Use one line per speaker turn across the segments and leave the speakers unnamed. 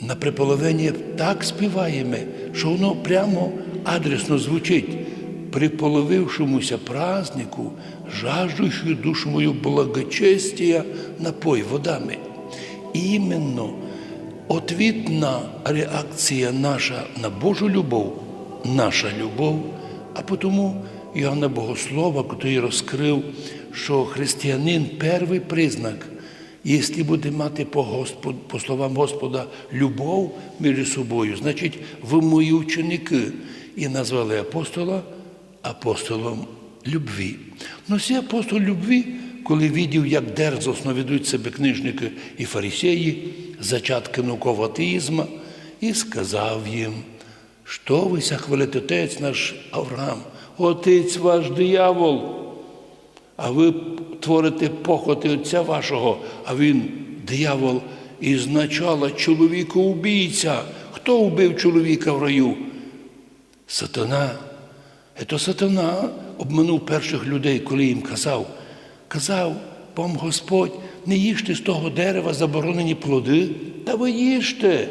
На приполовині так співаємо, що воно прямо адресно звучить. Приполовившемуся празднику, жаждущую душу мою благочестия, напой водами. Іменно отвітна реакція наша на Божу любов, наша любов, а потому Іоанна Богослова, який розкрив, що християнин перший признак, якщо буде мати по, Господ, по словам Господа любов між собою, значить, ви мої ученики. І назвали апостола апостолом любві. Ну, цей апостол любві, коли видів, як дерзосно ведуть себе книжники і фарисеї, зачатки наукового атеїзму, і сказав їм, що ви хвалите, отець наш Авраам, отець ваш диявол, а ви творите похоти отця вашого, а він диявол із начала чоловіка убійця. Хто вбив чоловіка в раю? Сатана. Ето сатана обманув перших людей, коли їм казав, казав вам Господь, не їжте з того дерева заборонені плоди, та ви їжте,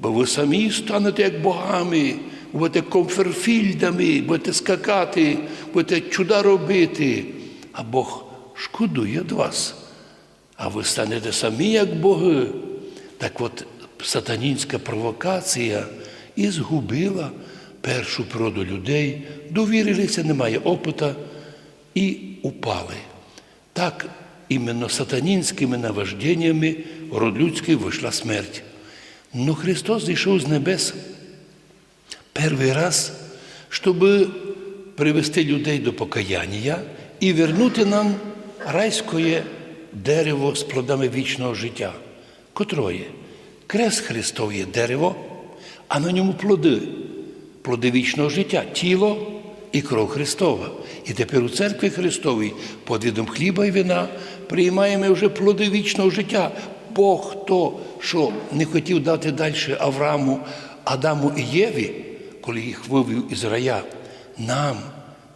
бо ви самі станете як богами, будете комферфільдами, будете скакати, будете чуда робити, а Бог шкодує від вас. А ви станете самі як боги. Так от сатанінська провокація і згубила першу природу людей, довірилися, немає опита і упали. Так іменно сатанінськими наважденнями род людський вийшла смерть. Но Христос зійшов з небес перший раз, щоб привести людей до покаяння і вернути нам райське дерево з плодами вічного життя, котроє крест Христов є дерево, а на ньому плоди, плоди вічного життя, тіло і кров Христова. І тепер у церкві Христовій під видом хліба і вина приймаємо вже плоди вічного життя. Бог то, що не хотів дати далі Аврааму, Адаму і Єві, коли їх вивів із рая, нам,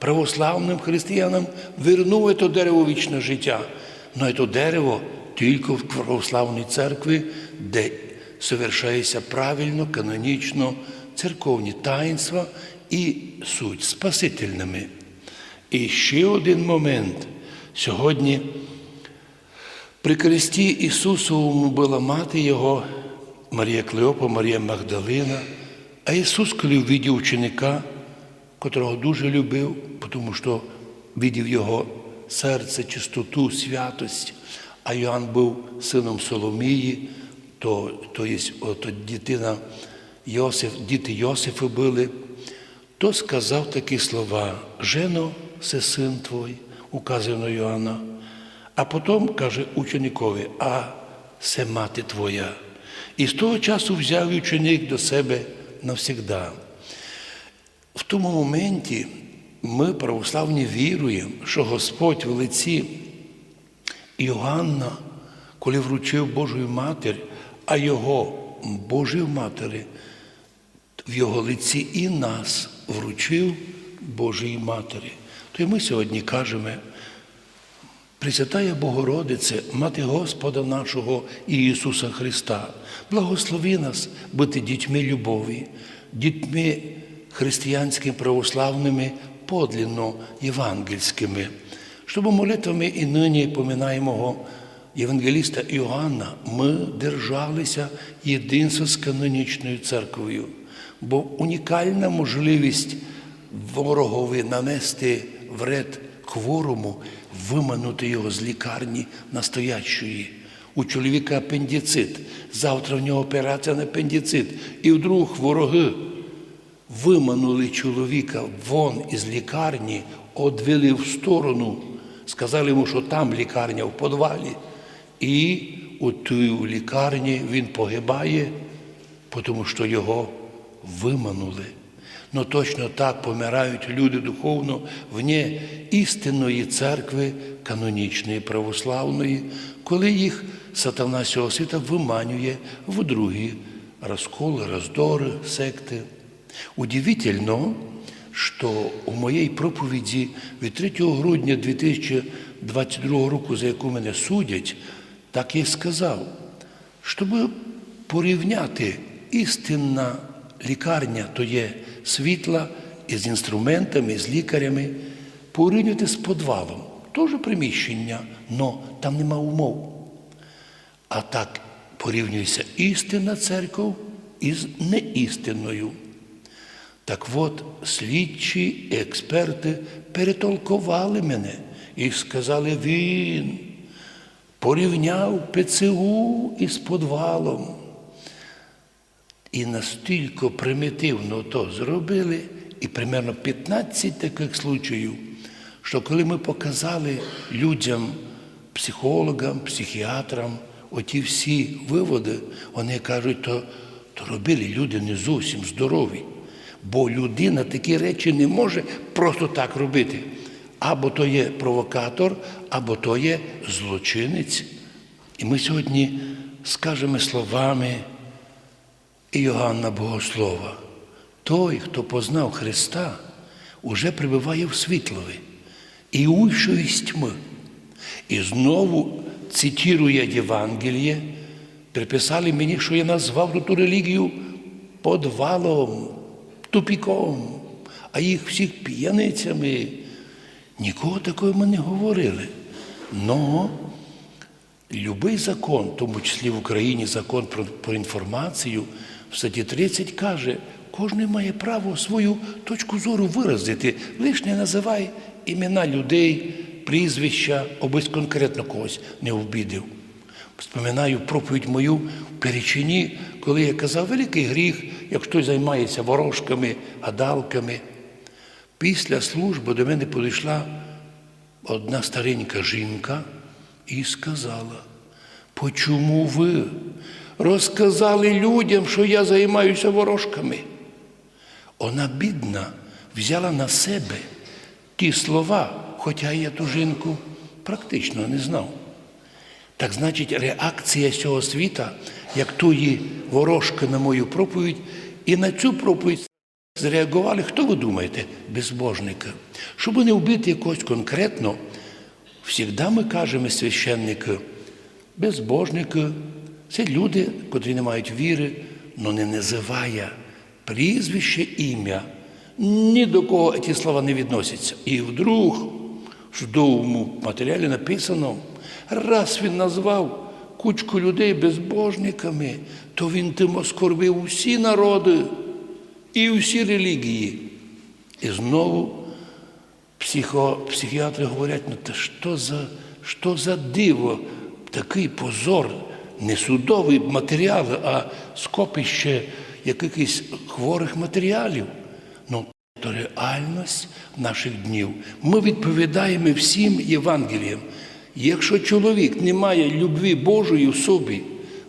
православним християнам, вернув це дерево вічне життя. Но це дерево тільки в православній церкві, де совершається правильно, канонічно церковні таїнства і суть спасительними. І ще один момент. Сьогодні при кресті Ісусовому була мати Його, Марія Клеопа, Марія Магдалина, а Ісус, коли увидів ученика, котрого дуже любив, тому що видів його серце, чистоту, святость, а Йоанн був сином Соломії, то, то, є, то дитина Йосиф, діти Йосифи були, то сказав такі слова: Жено, це син твій, указує на Йоанна. А потім каже ученикові, а це мати твоя. І з того часу взяв ученик до себе навсігда. В тому моменті ми, православні, віруємо, що Господь в лиці Іоанна, коли вручив Божою Матір, а його Божої Матері, в його лиці і нас вручив Божої Матері. То й ми сьогодні кажемо, Пресвятая Богородице, Мати Господа нашого Ісуса Христа, благослови нас бути дітьми любові, дітьми християнськими православними, подлинно євангельськими, щоб молитвами і нині поминаємого Євангеліста Іоанна ми держалися єдинства з канонічною церквою, бо унікальна можливість ворогові нанести вред хворому, виманути його з лікарні настоящої. У чоловіка апендицит, завтра в нього операція на апендицит. І вдруг вороги виманули чоловіка вон із лікарні, одвели в сторону, сказали йому, що там лікарня в подвалі. І у тій лікарні він погибає, тому що його виманули. Ну точно так помирають люди духовно вне істинної церкви, канонічної православної, коли їх сатана цього світа виманює в другі розколи, роздори, секти. Удивительно, що у моїй проповіді від 3 грудня 2022 року, за яку мене судять, так я сказав, щоб порівняти істинна лікарня, то є світла із інструментами, з лікарями, порівняти з подвалом. Теж приміщення, але там нема умов. А так порівнюється істинна церква із неістинною. Так от слідчі експерти перетолкували мене і сказали, він порівняв ПЦУ із подвалом. І настільки примітивно то зробили, і примерно 15 таких случаїв, що коли ми показали людям, психологам, психіатрам, оті всі виводи, вони кажуть, то, то робили люди не зовсім здорові. Бо людина такі речі не може просто так робити. Або то є провокатор, або то є злочинець. І ми сьогодні скажемо словами Іоанна Богослова. Той, хто познав Христа, уже прибуває в світлові і уйшов із тьми. І знову цитує Євангеліє, приписали мені, що я назвав ту релігію подвалом, тупіком, а їх всіх п'яницями. Нікого такого ми не говорили. Но Любий закон, в тому числі в Україні закон про, про інформацію, в статті 30 каже, кожен має право свою точку зору виразити. Лиш не називай імена людей, прізвища, обись конкретно когось не обідив. Вспоминаю проповідь мою в Перечині, коли я казав, великий гріх, як хтось займається ворожками, гадалками. Після служби до мене підійшла одна старенька жінка і сказала, почому ви розказали людям, що я займаюся ворожками? Вона, бідна, взяла на себе ті слова, хоча я ту жінку практично не знав. Так значить, реакція цього світа, як тої ворожки на мою проповідь, і на цю проповідь зреагували, хто ви думаєте, безбожника. Щоб не вбити якогось конкретно, завжди ми кажемо священники, безбожники це люди, котрі не мають віри, але не називає прізвище ім'я. Ні до кого ці слова не відносяться. І вдруг в матеріалі написано, раз він назвав кучку людей безбожниками, то він тим оскорбив усі народи і всі релігії. І знову психо, психіатри говорять, ну та що за, що за диво, такий позор, не судовий матеріал, а скопище якихось хворих матеріалів. То реальність наших днів. Ми відповідаємо всім Євангеліям. Якщо чоловік не має любві Божої в собі,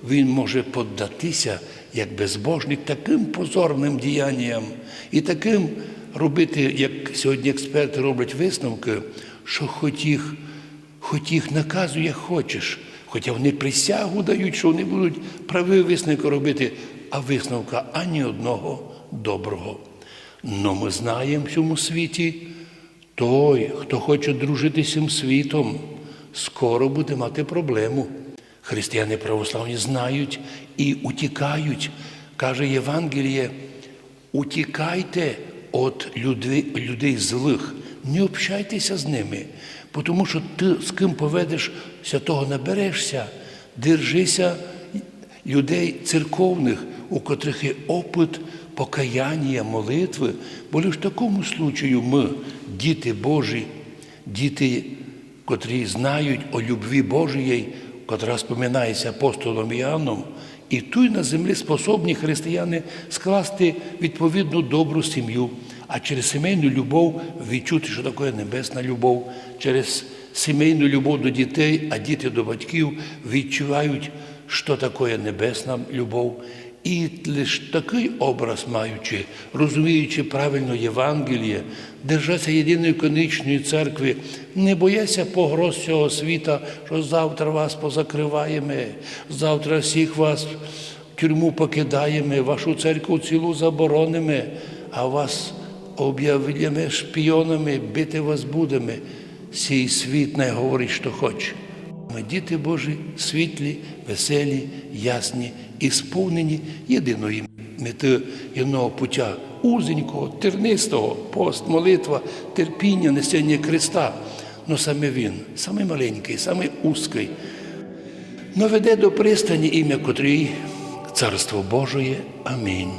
він може поддатися як безбожник таким позорним діянням і таким робити, як сьогодні експерти роблять висновки, що хоч їх, хоч їх наказує, як хочеш, хоча вони присягу дають, що вони будуть правий висновки робити, а висновка ані одного доброго. Но ми знаємо в цьому світі, той, хто хоче дружити цим світом, скоро буде мати проблему. Християни православні знають і утікають. Каже Євангеліє, утікайте від людей, людей злих, не общайтеся з ними, тому що ти з ким поведешся, того наберешся, держися людей церковних, у котрих є опит покаяння, молитви, бо лише в такому случаю ми, діти Божі, діти, котрі знають о любві Божій, котра споминається апостолом Іоанном, і тут на землі способні християни скласти відповідну добру сім'ю, а через сімейну любов відчути, що таке небесна любов, через сімейну любов до дітей, а діти до батьків відчувають, що таке небесна любов. І лише такий образ маючи, розуміючи правильно Євангеліє, держаться єдиної конічної церкви, не бояться погроз цього світа, що завтра вас позакриваємо, завтра всіх вас в тюрму покидаємо, вашу церкву цілу заборонимо, а вас об'являємо шпіонами, бити вас будемо. Сій світ не говорить, що хоче. Ми діти Божі, світлі, веселі, ясні і сповнені єдиної мети єдиного пуття узенького, тернистого, пост, молитва, терпіння, несення Христа. Ну саме Він, саме маленький, саме узкий, но веде до пристані ім'я котрій Царство Божоє. Амінь.